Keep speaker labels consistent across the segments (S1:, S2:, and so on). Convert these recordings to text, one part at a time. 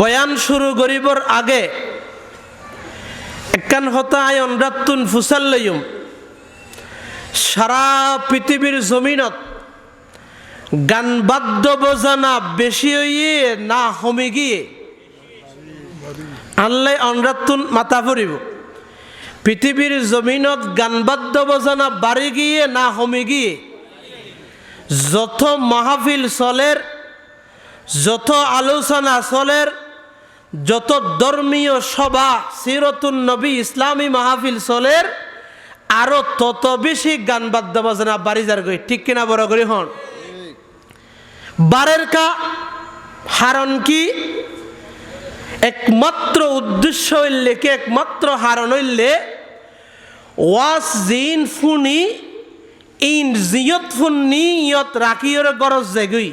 S1: বয়ান শুরু করিবর আগে একান হতা আয়ন রাত্তুন ফুসাল্লয়ুম সারা পৃথিবীর জমিনত গান বাদ্য বজানা বেশি হইয়ে না হমে গিয়ে আনলে অনরাত্তুন মাথা ফুরিব। পৃথিবীর জমিনত গান বাদ্য বজানা বাড়ি গিয়ে না হমে গিয়ে। যত মাহফিল চলের যত আলোচনা চলের, যত ধর্মীয় সভা সিরতুন নবী ইসলামী মাহফিল চলের, আরও তত বেশি গান বাদ্য বাজনা বাড়ি যার গই। ঠিক কিনা বড় করি হন? বারের কা হারণ কি? একমাত্র উদ্দেশ্য হইলে কি একমাত্র হারণ হইলে? ওয়াস জিন ফুনি, ইন জিয়ত ফুন্নি ইয়ত রাখিয়র গরজ জেগুই।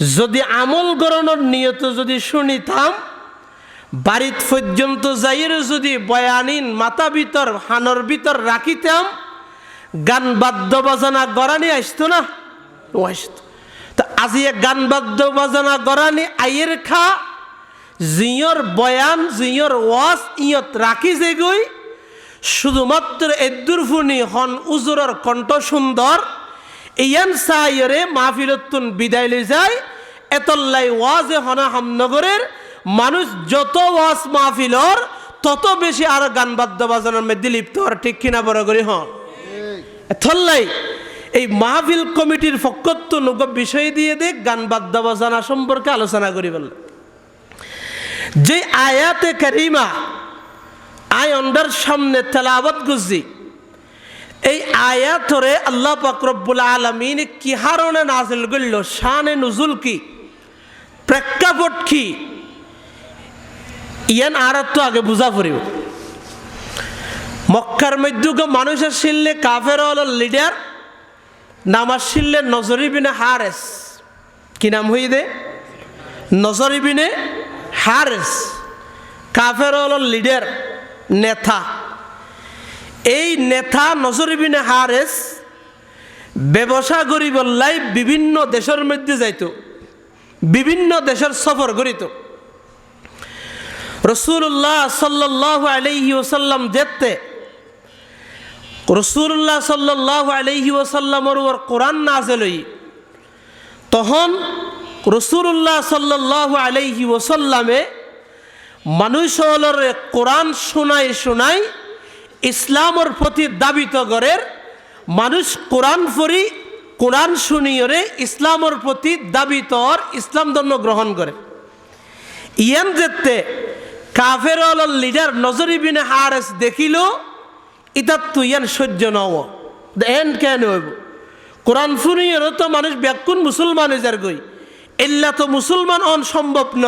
S1: যদি আমল গরণের নিয়ত যদি শুনিতাম, বাড়িত পর্যন্ত যাইয়ের যদি বয়ানিন মাথা ভিতর, হানর ভিতর রাখিতাম, গান বাদ্য বাজানা গড়ানি আসতো না? ও আসতো। তো আজি এক গান বাদ্য বাজানা গড়ানি আইয়ের খা, জিয়র বয়ান, জিয়র ওয়াস ইয়ত রাখি যে গই শুধুমাত্র এদ্দুর ফুনি হন উজুরর কণ্ঠ সুন্দর ইয়ান সাইরে মাহফিলতুন বিদায় লই যায়। এতল্লাই ওয়াজে হনা হামনগরের মানুষ যত ওয়াজ মাহফিলর, তত বেশি আর গান বাদ্য বাজানোর মধ্যে লিপ্ত হওয়ার ঠিক কিনা বড় করি হন এথল্লাই এই মাহফিল কমিটির ফকত্ব নৌক বিষয় দিয়ে দেখ গান বাদ্য বাজানা সম্পর্কে আলোচনা করি বলল যে আয়াতে কারিমা, আয় অন্ডার সামনে তেলাবত গুজি এই আয়াতরে আল্লাহ পাকরব্বুল আলমিন কি হারণে নাজিল করল? শানে নজুল কি? প্রেক্ষাপট কি? ইয়ান আর তো আগে বুঝা পড়িব। মক্কার মধ্যে মানুষের শিললে কাফের হল লিডার নামার শিললে নজরিবিনে হারেস। কি নাম হই দে? নজরিবিনে হারেস। কাফের হল লিডার, নেতা। এই নেতা নজরিবিনে হারেস ব্যবসা করিবল্লাই বিভিন্ন দেশের মধ্যে যাইত, বিভিন্ন দেশের সফর করিত। রসুল্লাহ সাল্লাহ আলহি ওসাল্লাম যেতে রসুল্লাহ সাল্লাহ আলহি ওসাল্লামর ওর কোরআন নাজেলই তখন রসুল্লাহ সাল্লাহ আলহি ওসাল্লামে মানুষ কোরআন শোনাই শোনাই ইসলামর প্রতি দাবিত গড়ের মানুষ কোরআন ফরি কোরআন শুনিয়রে ইসলামর প্রতি দাবিতর ইসলাম ধর্ম গ্রহণ করে। ইয়ান যেতে কাফের লিডার নজরিবিনে হারেস দেখিল ইতার তো ইয়ান সহ্য নব এন কেন হইব? কোরআন শুনিয়রও তো মানুষ ব্যাকুন মুসলমান যার গই। এল্লা তো মুসলমান অন সম্ভব ন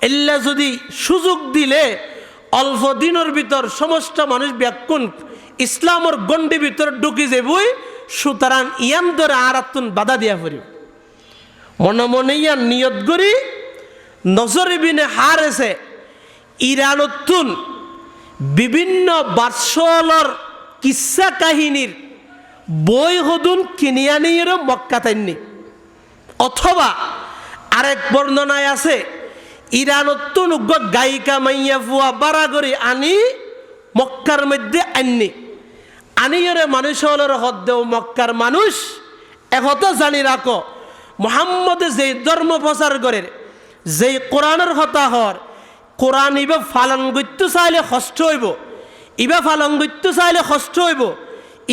S1: এল্লা যদি সুযোগ দিলে অল্প দিনের ভিতর সমস্ত মানুষ ব্যাকুন ইসলামর গণ্ডি ভিতর ঢুকি যাবই, সুতরাং ইয়ান ধরে আর আত্মন বাধা দিয়া পড়ি মনে মনে ইয়ান নিয়ত করি নজরিবিনে হার এসে ইরানতুন বিভিন্ন বাৎসলর কিসা কাহিনীর বই হদুন কিনিয়া নিয়ে মক্কা তাইনি অথবা আরেক বর্ণনায় আছে ইরানতুন উগ্র গায়িকা মাইয়া ফুয়া বাড়া করে আনি মক্কার মধ্যে আননি। আনিয়রে মানুষ হলের হদ্দেও মক্কার মানুষ। একত জানি রাখো, মোহাম্মদে যেই ধর্ম প্রচার করে, যেই কোরআনের হতা হর, কোরআন ইবে ফালন চাইলে কষ্ট হইব, ইবা ফালন চাইলে কষ্ট হইব।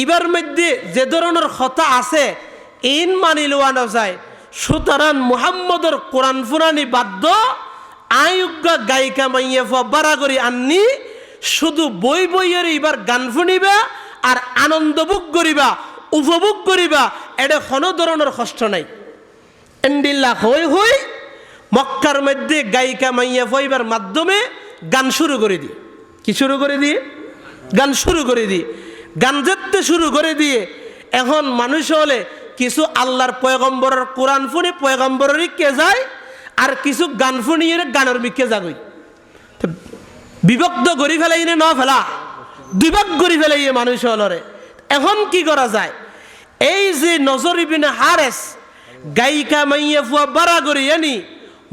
S1: ইবার মধ্যে যে ধরনের হতা আছে, ইন মানি লোয়া যায় সুতরাং মুহাম্মদর কোরআন ফুরানি বাদ্য আয়োগ্য গায়িকা মাইয়া বাড়া করি আননি, শুধু বই বইয়ের এবার গান শুনিবা আর আনন্দ ভোগ করিবা, উপভোগ করিবা এটা কোনো ধরনের কষ্ট নাই। এন্ডিল্লা হই হই মক্কার মধ্যে গায়িকা মাইয়া ফইবার মাধ্যমে গান শুরু করে দিই। কি শুরু করে দিয়ে গান শুরু করে দিই। গান যেতে শুরু করে দিয়ে এখন মানুষ হলে কিছু আল্লাহর পয়গম্বরের কোরআন ফুনি পয়গম্বরেরই কে যায়? আর কিছু গান ফুনিয়ে গানের বিকে যাগই বিভক্ত করি ফেলাই নে ফেলা। দুইভাগ করি ফেলাই মানুষ হলরে এখন কি করা যায়? এই যে নজরিবিনে হারেস গায়িকা মাইয়া ফুয়া বাড়া করি আনি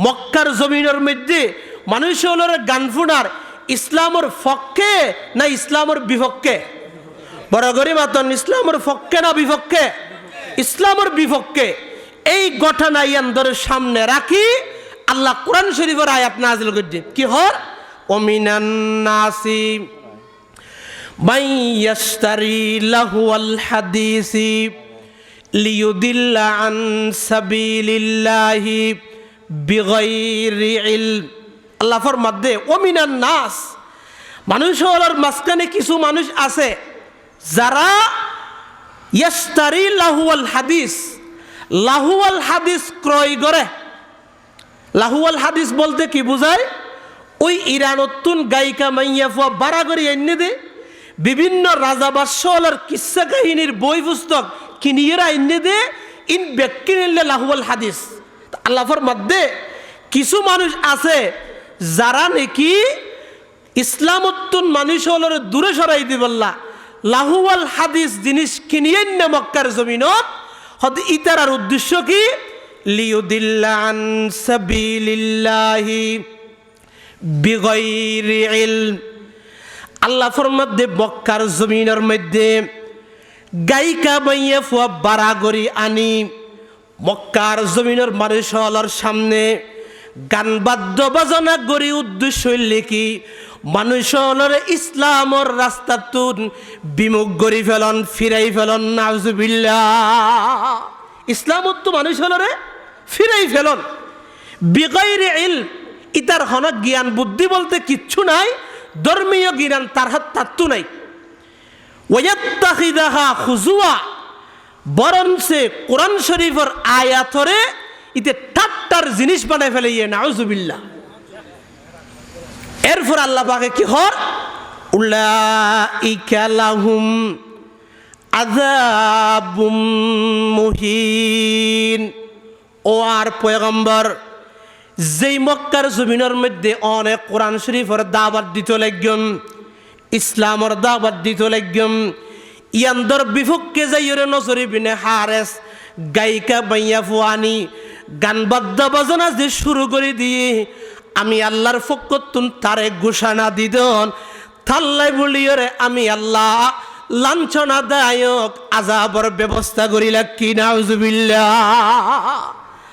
S1: মক্কার জমিনের মধ্যে মানুষ হল গান ফুনার ইসলামের পক্ষে না ইসলামের বিপক্ষে বড় গরিমাতন ইসলামের পক্ষে না বিপক্ষে ইসলামের বিপক্ষে এই ঘটনা ইয়ান্দরের সামনে রাখি আল্লাহ কোরআন শরীফের আয়াত নাজিল করে কি হর অমিনান্নাসি মাইয়াস্তারি লাহুয়াল হাদিসি লিয়ুদিল্লা আন সাবিলিল্লাহি বিগাইরি ইলম। আল্লাহ ফরমাত দে অমিনান নাস, মানুষের মাঝখানে কিছু মানুষ আছে যারা ইয়াস্তারি লাহুয়াল হাদিস লাহুয়াল হাদিস ক্রয় করে। লাহুয়াল হাদিস বলতে কি বোঝায়? ওই ইরানতুন গায়িকা মাইয়া ফুয়া বাড়া করে এনে দে। বিভিন্ন রাজা বাদশাহর কিসা কাহিনীর বই পুস্তক কিনিয়েরা এনে দে। ইন ব্যক্তি নিলে লাহুয়াল হাদিস। আল্লাহর মধ্যে কিছু মানুষ আছে যারা নাকি ইসলামত্তুন মানুষ হলর দূরে সরাই দিবল্লা লাহুয়াল হাদিস জিনিস কিনিয়ে মক্কার জমিনত। হদ ইতারার উদ্দেশ্য কি? লিউদিল্লান সাবিলিল্লাহি বিগৈরি ইলম আল্লাহ মধ্যে বক্কার জমিনের মধ্যে গায়িকা বাইয়ে ফুয়া বাড়াগরি আনি। মক্কার জমিনের মানুষ সামনে গান বাদ্য বাজনা গড়ি উদ্দেশ্য কি মানুষ হলর ইসলামর রাস্তাতুন বিমুখ গড়ি ফেলন, ফিরাই ফেলন নাজুবিল্লা ইসলামত তো মানুষ হলরে ফিরাই ফেলন। বিগৈরে ইল, ইতার হন জ্ঞান বুদ্ধি বলতে কিচ্ছু নাই, ধর্মীয় জ্ঞান তার হাত তাত্তু নাই। ওয়াত্তাখিদাহা খুজুয়া বরং সে কোরআন শরীফের আয়াতরে ইতে ঠাট্টার জিনিস বানায় ফেলে ইয়ে নাউজুবিল্লাহ। এরপর আল্লাহ পাকে কি হর? উলাইকা লাহুম আযাবুম মুহিন। ও আর পয়গম্বর, যেই মক্কার জমিনের মধ্যে অনেক কোরআন শরীফের দাবাত দিত লাগম ইসলামর দাবাত দিত লাগম ইয়ান্দর বিভক্কে যাইরে নজরি বিনে হারেস, গায়িকা বাইয়া ফুয়ানি, গান বাদ্য বাজনা যে শুরু করে দিয়ে, আমি আল্লাহর ফকতুন তারে ঘোষণা দিদন, থাল্লাই বলিয়রে আমি আল্লাহ লাঞ্ছনাদায়ক আজাবর ব্যবস্থা করিলা কি নাউজুবিল্লাহ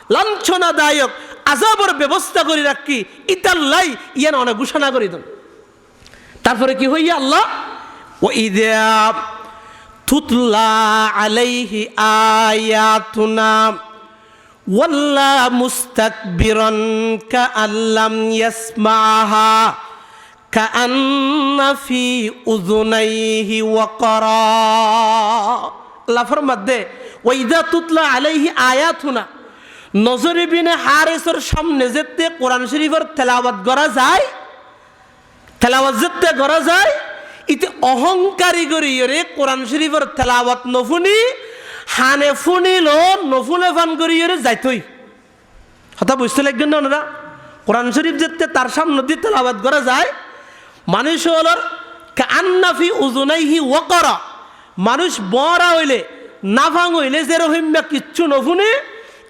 S1: লাঞ্ছনাদায়ক আজাবর ব্যবস্থা করি রাখি। ইতাল্লাই ইয়ান অনেক ঘোষণা করি দেন। তারপরে কি হইয়া আল্লাহ? ও ইদা তুতলা আলাইহি আয়াতুনা ওয়াল্লা মুস্তাকবিরন কাআল্লাম ইয়াসমাহা, কাআন্না ফি উযুনাইহি ওয়াকরা। ফরমাত দে ওয়াইদা তুতলা আলাইহি আয়াতুনা নজরে বিনে হারেসর সামনে যেতে কোরআন শরীফের তেলাওয়াত করা যায়, তেলাওয়াত যেতে করা যায়, ইতে অহংকারী করিয়রে কোরআন শরীফের তেলাওয়াত নফুনি, হানে ফুনিল নফুনে ফান করিয়রে যাইতই। কথা বুঝতে লাগবেন না ওনারা? কোরআন শরীফ যেতে তার সামনে দিয়ে তেলাওয়াত করা যায়। মানুষ হলর কান্নাফি উজুনাইহি ওয়াকরা। মানুষ বড়া হইলে, নাফাং হইলে যে রহিম্যা কিচ্ছু নফুনে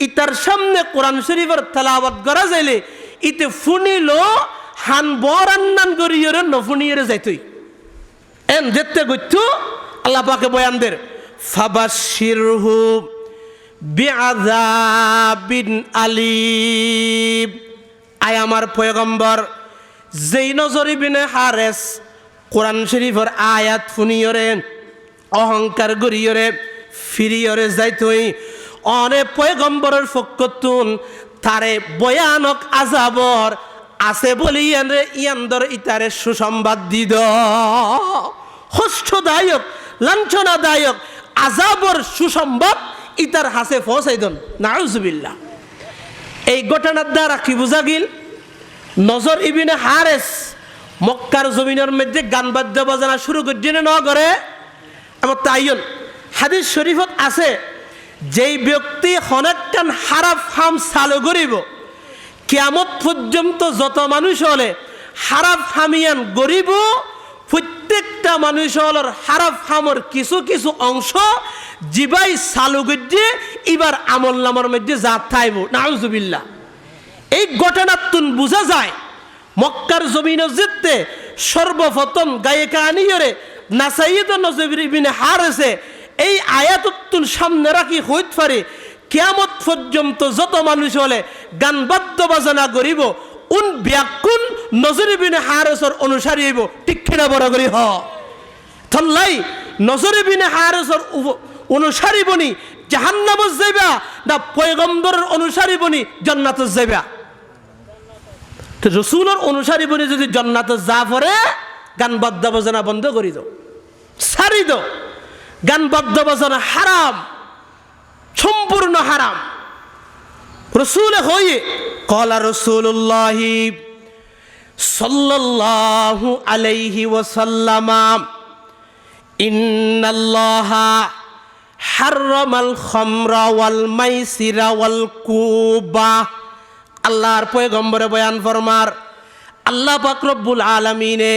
S1: ইতার সামনে কোরআন শরীফের তেলাওয়াত করা যাইলে, ইতে ফুনিল, হান বর আন্নান করিয়রে নফুনিয়রে যাইতই। এন দেখতে গইতু আল্লাহ পাকে বয়ানদের ফাবাশিরহু বিআযাবিন আলিম। আয় আমার পয়গম্বর, যেই নজরি বিনে হারেস কোরআন শরীফের আয়াত ফুনিয়রে, অহংকার গরিয়রে ফিরিয়রে যাইতই অনেক পয়গম্বরের ফকতুন তারে বয়ানক আজাবর, আছে বলি ইয়ানরে ইয়ান্দর ইতারে সুসংবাদ দিদ। হষ্টদায়ক লাঞ্ছনাদায়ক, আজাবর সুসংবাদ ইতার হাসে ফসাইদন নাউজুবিল্লাহ। এই ঘটনার দ্বারা কি বুঝা গিল? নজর ইবিনে হারেস মক্কার জমিনের মধ্যে গান বাদ্য বাজানা শুরু করছে ন করে আমার তাইয়ন হাদিস শরীফত আছে। যেই ব্যক্তি হনাক্কান হারাফ হাম চালু করিব কেমত পর্যন্ত যত মানুষ হলে হারাফ হামিয়ান গরিব, প্রত্যেকটা মানুষ হলর হারাফ হামর কিছু কিছু অংশ জিবাই চালু গিয়ে এবার আমল নামার মধ্যে যা থাইব। নাউজুবিল্লা এই ঘটনাতুন বোঝা যায়, মক্কার জমিন জিততে সর্বপ্রথম গায়িকা আনিয়রে নাসাইদ নজবিনে হার আছে এই আয়াতুন সামনে রাখি হইত পারে। কেয়ামত পর্যন্ত যত মানুষ হলে গান বাদ্য বাজনা করিব, উন ব্যাকুন নজরিবিনে হারসর অনুসারী হইব। ঠিক কিনা বড় করি? হ। থল্লাই নজরিবিনে হারসর অনুসারী বনি, জাহান্নাম যাইবা না পয়গম্বরের অনুসারী বনি, জান্নাত যাইবা। তো রসুলের অনুসারী বনি যদি জান্নাত যা পরে গান বাদ্য বাজনা বন্ধ করি দাও। সারি দাও। গান বাদ্য বাজনা হারাম, সম্পূর্ণ হারাম। রসুল হয়ে কলা রসুল্লাহি সাল্লাল্লাহু আলাইহি ওয়াসাল্লামা, ইন্নাল্লাহা হাররামাল খামরা ওয়াল মাইসিরা ওয়াল কুবা। আল্লাহর পয়গম্বরে বয়ান ফরমার, আল্লাহ পাক রব্বুল আলামিনে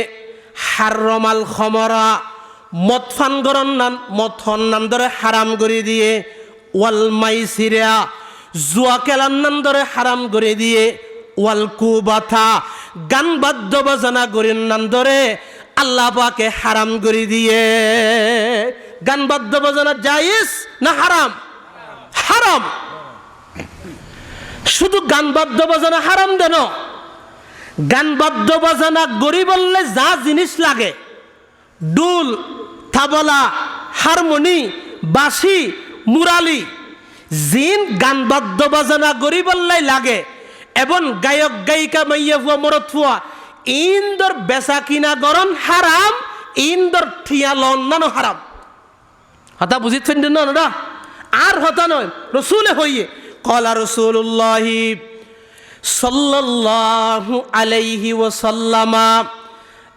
S1: হাররামাল খমরা মদ ফান গরন নান, মদ ফন নান ধরে হারাম করে দিয়ে, ওয়াল মাইসিরা জুয়া কেলান নান ধরে হারাম করে দিয়ে, ওয়াল কুবাথা, গান বাদ্য বাজনা করেন নান ধরে আল্লাহ পাকে হারাম করে দিয়ে। গান বাদ্য বাজনা জায়েজ না হারাম? হারাম। শুধু গান বাদ্য বাজনা হারাম দেন। গান বাদ্য বাজনা গড়ি বললে যা জিনিস লাগে ডুল, থাবলা, হারমোনি, বাঁশি, মুরালি। জিন গান বাদ্য বাজনা গড়ি বললাই লাগে, এবং গায়ক গায়িকা মাইয়া ফুয়া মরত ফুয়া ইন্দর বেচা কিনা গরণ হারাম, ইন্দর ঠিয়া লন্নানো হারাম। হতা বুঝিত ফেন্দিন না আর হতা নয়, রসুলে হইয়ে। কলা রসুল্লাহি সাল্লাল্লাহু আলাইহি ওয়াসাল্লামা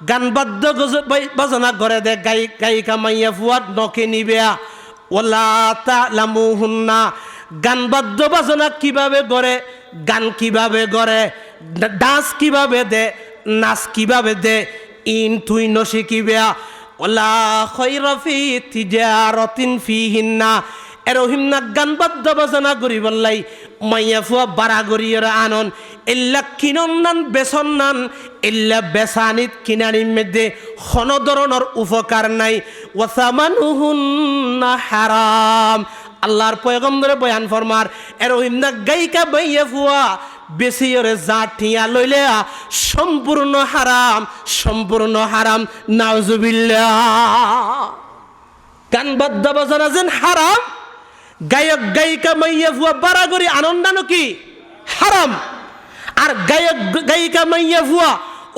S1: গান বাদ্য বাজনা করে দে, গাই, গায়িকা মাইয়া ফুয়াত নকে নিবেয়া ওলা তা লামু হুন্না গান বাদ্য বাজনা কীভাবে করে গান কীভাবে করে ডান্স কীভাবে দে, নাচ কীভাবে দে, ইন তুই নশিকিবেয়া ওলা খৈরফি তিজারতিন ফিহিন্না এরহিমনা গান বাদ্য বাজনা করি বললাই। মাইয়া ফুয়া বাড়া গরিয়রা আনন। ইল্লা কিনন নান, বেসন নান। ইল্লা বেসানিত কিনানির মধ্যে হন ধরনের উপকার নাই। ওয়াসামানুহুন্না হারাম। আল্লাহর পয়গম্বরে বয়ান ফরমার এরহিমনা গায়িকা মাইয়া ফুয়া, বেশি ওরে যা ঠিয়া লইলে সম্পূর্ণ হারাম সম্পূর্ণ হারাম, নাউজুবিল্লাহ। গান বাদ্য বাজনা যেন হারাম গায়ক গায়িকা মাইয়া ফুয়া বাড়াগরি আনন্দানো কি? হারাম। আর গায়ক গায়িকা মাইয়া ফুয়া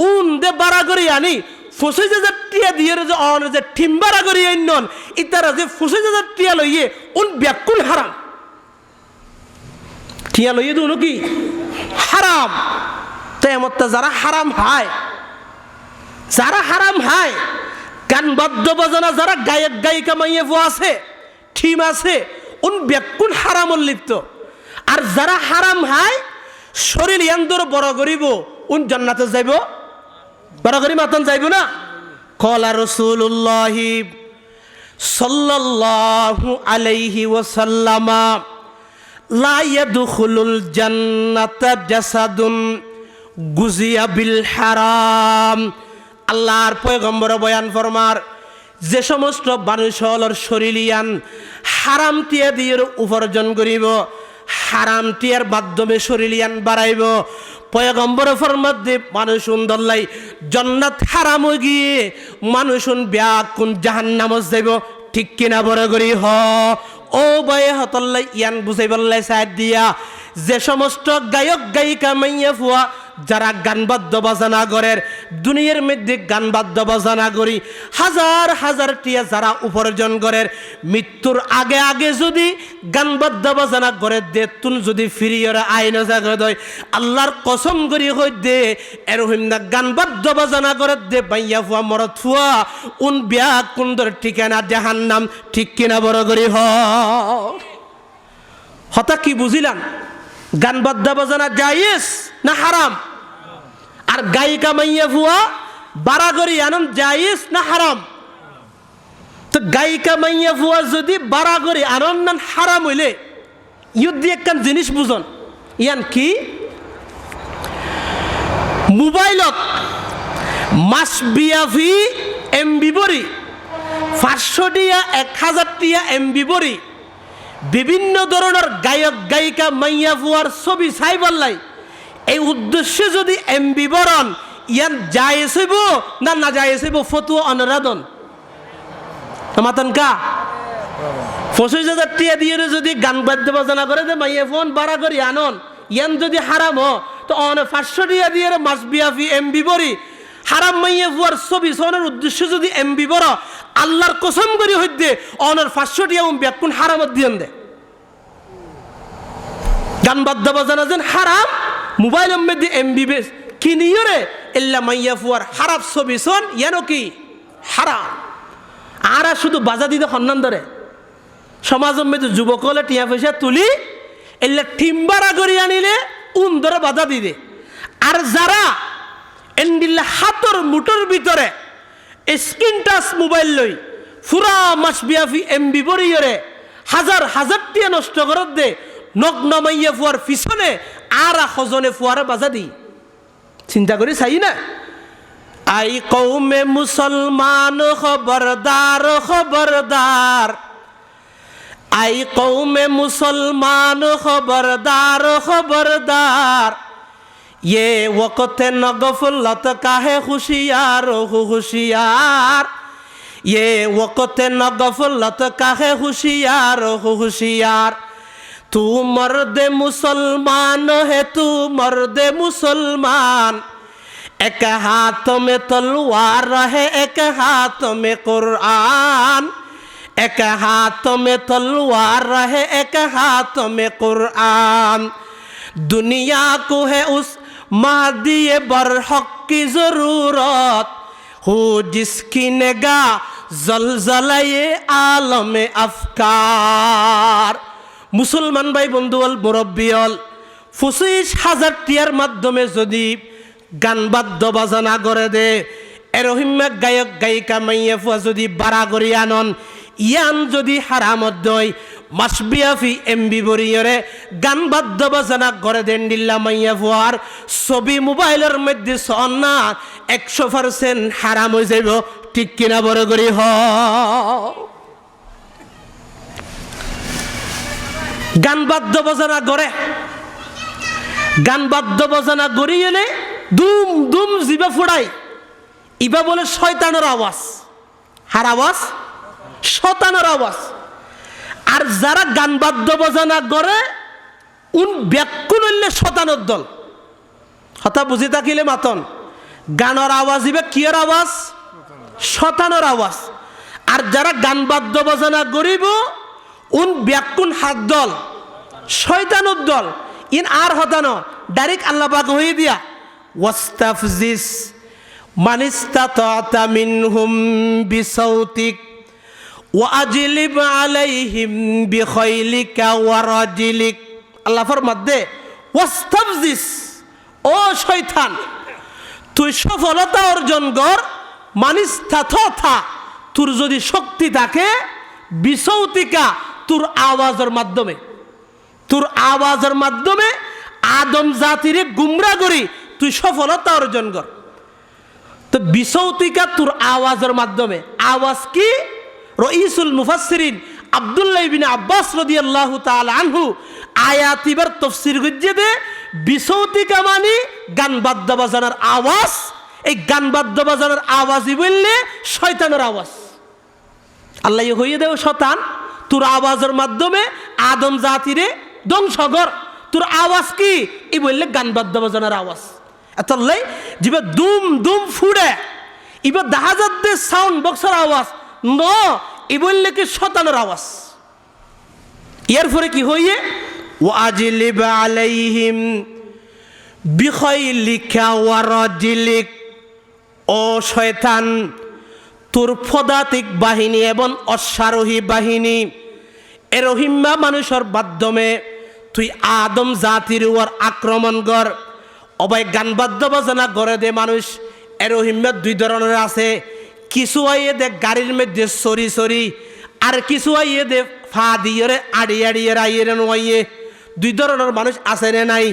S1: উন দে বাড়াগরি আনি ফুসে যে টিয়া দিয়ে যে অন যে ঠিম বাড়াগরি আইনন, ইতারা যে ফুসে যে টিয়া লইয়ে, উন ব্যাকুল হারাম। টিয়া লইয়ে দুনো কি? হারাম। তো এমত যারা হারাম হায়, যারা হারাম হায়, গান বাদ্য বাজনা যারা গায়ক গায়িকা মাইয়া আছে, ঠিম আছে উন ব্যাকুল হারামল লিপ্ত। আর যারা হারাম হায়, শরীর ইয়ান্দর বড় করিব, উন জান্নাতে যাইব। বড় করি মাতন যাইব না? কলা রসুল্লাহি সাল্লাল্লাহু আলাইহি ওয়াসাল্লামা, লা ইয়াদখুলুল জান্নাতা জাসাদুন গুজিয়া বিল হারাম। আল্লাহর পয়গম্বর বয়ান ফরমার, যে সমস্ত মানুষ হলর শরীরিয়ান হারাম টিয়া দিয়ে উপার্জন করিব, হারাম টিয়ার মাধ্যমে শরীরিয়ান বাড়াইব। পয়গম্বর ফরমাত দে মানুষ দল্লাই জন্নাত হারাম গিয়ে মানুষ ব্যাকুন নামজ যাইব। ঠিক কিনা বড় করি হ। ও বয়ে হতল্লাই ইয়ান বুঝাই বললাই সাইড দিয়া যে সমস্ত গায়ক, গায়িকা মাইয়া ফুয়া, যারা গান বাদ্য বাজানা করের দুনিয়ার মধ্যে গান বাদ্য বাজানা করি, হাজার হাজার টিয়া যারা উপার্জন করের মৃত্যুর আগে আগে যদি গান বাদ্য বাজানা করে দে, তুন যদি ফিরিয়রা আইন জাগর দয়, আল্লাহর কসম করি হই দে এরহিম না গান বাদ্য বাজানা করে দে বাইয়া ফুয়া মরত ফুয়া, উন বিয়া কুন্দর ঠিকানা জাহান নাম ঠিক কিনা বড় করি হ। হতা কি বুঝিলাম? গান বাদ্যা বাজানা জায়েজ না হারাম? আর গায়িকা মাইয়া ফুয়া বারাগরি আনন্দ জায়েজ না হারাম? তো গায়িকা মাইয়া ফুয়া যদি বারাগরি আনন্দ নান হারাম হইলে, ইউদ একখান জিনিস বুঝন। ইয়ান কি? মোবাইলত মাস এম বিবরি পাঁচশো টিয়া, এক হাজার টিয়া এম বিবরি বিভিন্ন ধরনের গায়ক, গায়িকা, মাইয়া ফুয়ার ছবি চাই বললাই। এই উদ্দেশ্যে যদি এম বিবরণ ইয়ান যায় হইব না না যায় হইব ফতুয়া অনুরাধন মাতন কা? পঁচিশ হাজার টিয়া দিয়ে যদি গান বাদ্য বাজনা করে যে মাইয়া ফোন বাড়া করি আনন। ইয়ান যদি হারাম হ, তো অনে পাঁচশো টিয়া দিয়ে মাস বিয়াফি এম বিবরি হারাম মাইয়া ফুয়ার ছবি সনের উদ্দেশ্য যদি এম বিবর আল্লাহর কসম করি হইতে অনের পাঁচশো টিয়া ব্যাকুন হারামত দিয়ে দে। গান বাদ্য বাজানা যেন হারাম, মোবাইল মধ্যে এম বি বেস কিনিও রে, এল্লা মাইয়া ফুয়ার হারাপ ছবি, শোন, ইয়ানো কি? হারাম। আর শুধু বাজা দিতে সন্ধান ধরে সমাজের মধ্যে যুবকলে টিয়া পয়সা তুলি, এল্লা টিম্বারা করি আনিলে উন ধরে বাধা দিদে। আর যারা এন্ডিল্লা হাতর মুটোর ভিতরে স্ক্রিন টাচ মোবাইল লই, ফুরা মাস বিয়াফি এম বিপরীয়রে, হাজার হাজার টিয়া নষ্ট করত দে, নগ্ন মাইয়া ফুয়ার পিছনে, আর সজনে ফুয়ারে বাজা দি চিন্তা করি চাই না? আই কৌমে মুসলমান, খবরদার খবরদার। আই কৌমে মুসলমান, খবরদার খবরদার। ये वक़्त नगफलत का है खुशियार हो खुशियार ये वक़्त नगफलत का है खुशियार हो खुशियार तू मर्द मुसलमान है तू मर्द मुसलमान एक हाथ में तलवार है एक हाथ में कुरान एक हाथ में तलवार है एक हाथ में कुरान दुनिया को है उस मादी बरहक की जरूरत हो जिसकी निगाह जलजलाए आलम अफकार মুসলমান ভাই বন্ধু হল মুরব্বী হল পঁচিশ হাজার টিয়ার মাধ্যমে যদি গান বাদ্য বাজানা করে দে এরহিমা গায়ক গায়িকা মাইয়া ফুয়া যদি বাড়া করি আনন ইয়ান যদি হারামত দয় মাসবিয়াফি এমবি বরিয়রে, গান বাদ্য বাজানা করে দেন ডিল্লা মাইয়া ফুয়ার, ছবি মোবাইলের মধ্যে সন্না, একশো পার্সেন্ট হারাম হয়ে যাইব, ঠিক কিনা বড় করি হ। গান বাদ্য বাজানা করে গান বাদ্য বাজানা গড়ি এলে দুম দুম জিবা ফুড়াই, ইবা বলে শয়তানের আওয়াজ। হার আওয়াজ? শতানের আওয়াজ। আর যারা গান বাদ্য বাজানা করে, উন ব্যাকুল হইলে শতানের দল। হতা বুঝি থাকিলে মাতন। গানের আওয়াজ ইবে কিয়ের আওয়াজ? শতানের আওয়াজ। আর যারা গান বাদ্য বাজানা গরিব উন ব্যাকুন হাত দল, শয়তানুর দল। ইন আর হতানো, ডাইরেক্ট আল্লাহ পাক হয়ে দিয়া, ওয়াস্তাফজিস মানিস্তাতা মিনহুম বিসৌতিক ওয়াজলিব আলাইহিম বিখৈলিকা ওয়ারাজিলিক আল্লাহ ফরমাদে ওয়াস্তাফজিস, ও শয়তান, তুই সফলতা অর্জন কর মানিস্তাথা তোর যদি শক্তি থাকে, বিসৌতিকা, তোর আওয়াজের মাধ্যমে। তোর আওয়াজের মাধ্যমে আদম জাতিরে গুমরা করি, তুই সফলতা অর্জন কর। তো বিসৌতিকা তোর আওয়াজের মাধ্যমে। আওয়াজ কি? রইসুল মুফাসসিরিন আব্দুল্লাহ বিন আব্বাস রাদিয়াল্লাহু তাআলা আনহু আয়াত এবার তাফসীর গজ্জে দে বিসৌতিকা গান বাদ্য বাজানোর আওয়াজ, এই গান বাদ্য বাজানোর আওয়াজই বললে শয়তানের আওয়াজ। আল্লাহ হইয়ে দেও শতান, তোর আওয়াজের মাধ্যমে আদম জাতিরে ধ্বংস কর। তোর আওয়াজ কি? এই বললে গান বাদ্য বাজানোর আওয়াজ। এতলাই যিবা দুম দুম ফুড়ে ইবা দেখা যাচ্ছে সাউন্ড বক্সের আওয়াজ। ন ইবললে কি শতানোর আওয়াজ। ইয়ার কি হইয়ে? ওয়াজিলিব আলাইহিম বিখয়লিকা ওয়ারাজিলিক ও শয়তান, তোর পদাতিক বাহিনী এবং অশ্বারোহী বাহিনী, এ রহিম্মা মানুষের মাধ্যমে তুই আদম জাতির উপর আক্রমণ কর। অবাই গান বাদ্য বাজনা করে দে মানুষ, এ দুই ধরনের আছে। কিছু আইয়ে দে গাড়ির মধ্যে সরি সরি আর কিছু আইয়ে দে ফা দিয়ে আড়ি আড়িয়ে রাইয়ে নোয়াইয়ে দুই ধরনের মানুষ আছে রে নাই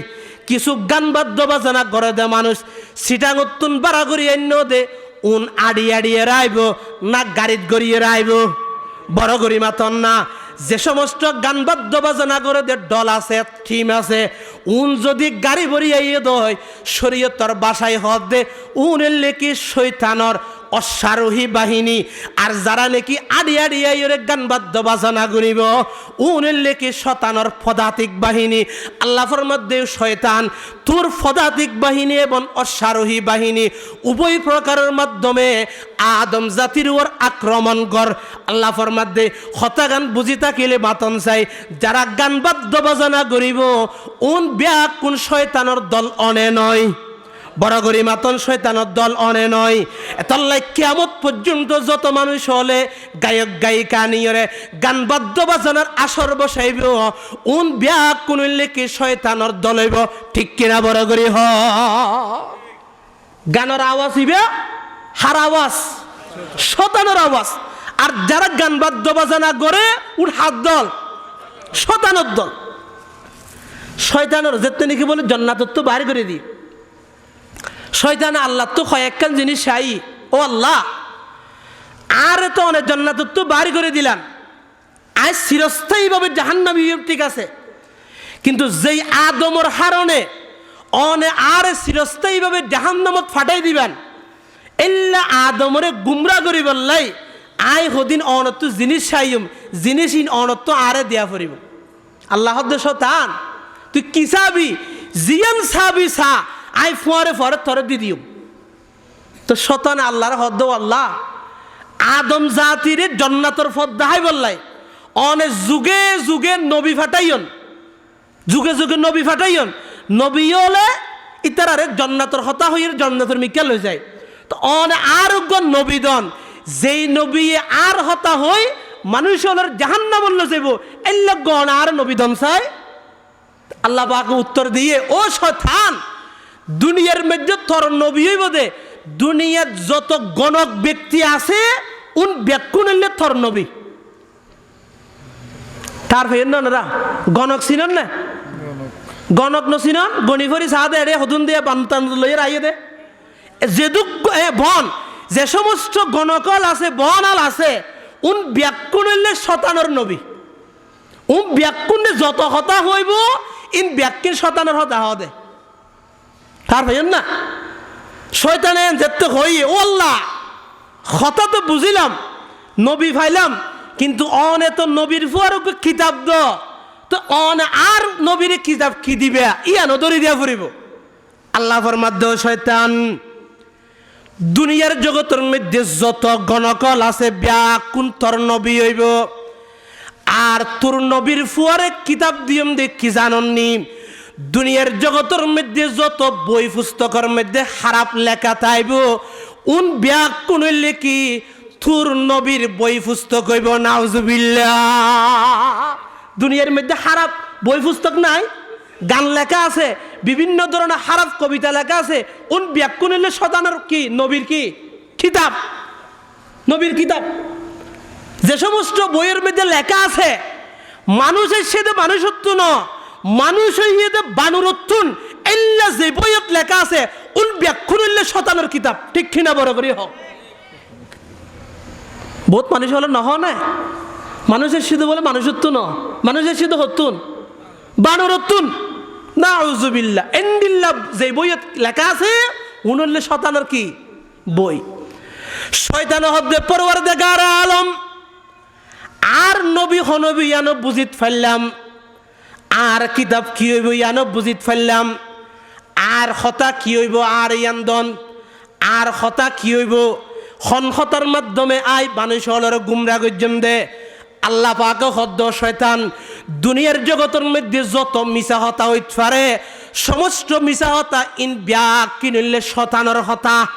S1: কিছু গান বাদ্য বাজনা করে দে মানুষ সিটাঙতুন বাড়া করি অন্য দে উন আড়ি আড়িয়ে রাইব না গাড়িত গড়িয়ে রাইব বড় গরি মাতন না যে সমস্ত গান বাদ্য বাজনা করে দে দল আছে থিম আছে উন যদি গাড়ি ভরিয়াইয়ে দয় শরীয়তর বাসায় হদ দে উন এলে কি শৈতানর অশ্বারোহী বাহিনী। আর যারা নাকি আড়ি আড়িয়াই গান বাদ্য বাজনা করিব উনের লেকি শতানর পদাতিক বাহিনী। আল্লাহর মধ্যে শয়তান, তোর পদাতিক বাহিনী এবং অশ্বারোহী বাহিনী উভয় প্রকারের মাধ্যমে আদম জাতির ওর আক্রমণ কর। আল্লাহর মধ্যে হতাগান বুঝি থাকিলে মাতন চাই, যারা গান বাদ্য বাজনা করিব উন ব্যাক কোন শয়তানর দল অনে নয়। বড় গরি মাতন শয়তানের দল অনে নয়। এতল্লাই কেমত পর্যন্ত যত মানুষ হলে গায়ক গায়িকা নিয়রে গান বাদ্য বাজনার আসর বসাইব। উন ব্যাগ কোন কি শয়তানের দল হইব। ঠিক কিনা বড় গরি হ? গানের আওয়াজ হইবে হার আওয়াজ, শতানের আওয়াজ। আর যারা গান বাদ্য বাজনা করে উর হাত দল, শতানের দল। শয়তানের যেতে নাকি বলে জন্নাতত্ব বাইর করে দিই। শয়তান আল্লাহ তো কয়েকখান জিনিস চাই ও আল্লাহ, আর তো অনেক জন্নাত তো বাড়ি করে দিলাম। আজ চিরস্থায়ীভাবে জাহান্নাবি ঠিক আছে। কিন্তু যেই আদমর হারণে অনে আর চিরস্থায়ীভাবে জাহান্নামত ফাটাই দিবেন, এল্লা আদমরে গুমরা করি বললাই আই হদিন অনত জিনিস চাইম জিনিস ইন অনত আরে দেয়া ফুরিব। আল্লাহ শতান তুই কি চাবি জিয়ান চাবি চা আই ফুয়ারে ফরে থরে দি দিও। তো শতান আল্লাহর হদ্দ আল্লাহ। আদম জাতির জন্নাতর ফদ দাহাই বললাই। অনে যুগে যুগে নবী ফাটাইয়ন। যুগে যুগে নবী ফাটাইয়ন। নবী হলে ইতারারে জন্নাতর হতা হইয়ে জন্নাতর মিকাল হয়ে যায়। তো অনে আর নবীদন যেই নবী আর হতা হই, মানুষ হলের জাহান্না বলল যাইব। এল্লা গণ আর নবীদন চায় আল্লাহ পাকে উত্তর দিয়ে, ও শথান দুনিয়ার মধ্যে তোর নবী হইব দে। দুনিয়ার যত গণক ব্যক্তি আছে, উন ব্যাকুন হইলে তোর নবী। তার ফের নরা গণক চিনন না? গণক নচিনন গণিফরি চাহ দে রে হদুন দিয়ে বান্তান লইয়ে আইয়ে দে। যেদুক বন, যে সমস্ত গণকল আছে, বনাল আছে, উন ব্যাকুন হইলে শতানর নবী। উন ব্যাকুনে যত হতা হইব, ইন ব্যাকিন শতানর হতা হওয়া দে। তার ভাইয়েন না শয়তানে যেতে হই নবী কিন্তু দ। অন কি দিয়া শয়তান, দুনিয়ার জগতের মধ্যে যত গণকল আছে ব্যাকুন তোর নবী হইব। আর তোর নবীর ফুয়ারে কিতাব দিয়ম দে, কি জাননি দুনিয়ার জগতের মধ্যে যত বই পুস্তকের মধ্যে খারাপ লেখা তাইব উন ব্যাগ কোন লেখি থুর নবীর বই পুস্তক হইব নাউজুবিল্লা দুনিয়ার মধ্যে খারাপ বই পুস্তক নাই, গান লেখা আছে, বিভিন্ন ধরনের খারাপ কবিতা লেখা আছে, উন ব্যাকুন হইলে শতানোর কি, নবীর কি? কিতাব। নবীর কিতাব। যে সমস্ত বইয়ের মধ্যে লেখা আছে, মানুষের সাথে মানুষত্ব ন মানুষ হইয়ে বানুরত্তুন এল্লা যে বইয়ত লেখা আছে উন ব্যাখ্যুন হইলে শতানোর কিতাব। ঠিক কিনা বড় করি হোক বহুত মানুষ হলে নহ না? মানুষের সিধু বলে মানুষত্ব ন মানুষের সিধু হতুন বানুরত্তুন না উজুবিল্লা এন্ডিল্লা যে বইয়ত লেখা আছে উন হইলে শতানোর কি? বই। শয়তান হদ্দে পরওয়ার দেগার আলম। আর নবী হনবী বুঝিত ফেললাম। আর কিতাব কি হইব ইয়ানো বুঝিত ফেললাম। আর হতা কি হইব আর ইয়ান্দন আর হতা কি হইব? হনহতার মাধ্যমে আই মানুষ হলর গুমরা গজ্জম দে। আল্লাহ পাকে হদ্দ শয়তান। দুনিয়ার জগতের মধ্যে যত মিশা হতা হইতে পারে, সমস্ত মিশা হতা ইন ব্যাগ কিনলে শতানোর হতা।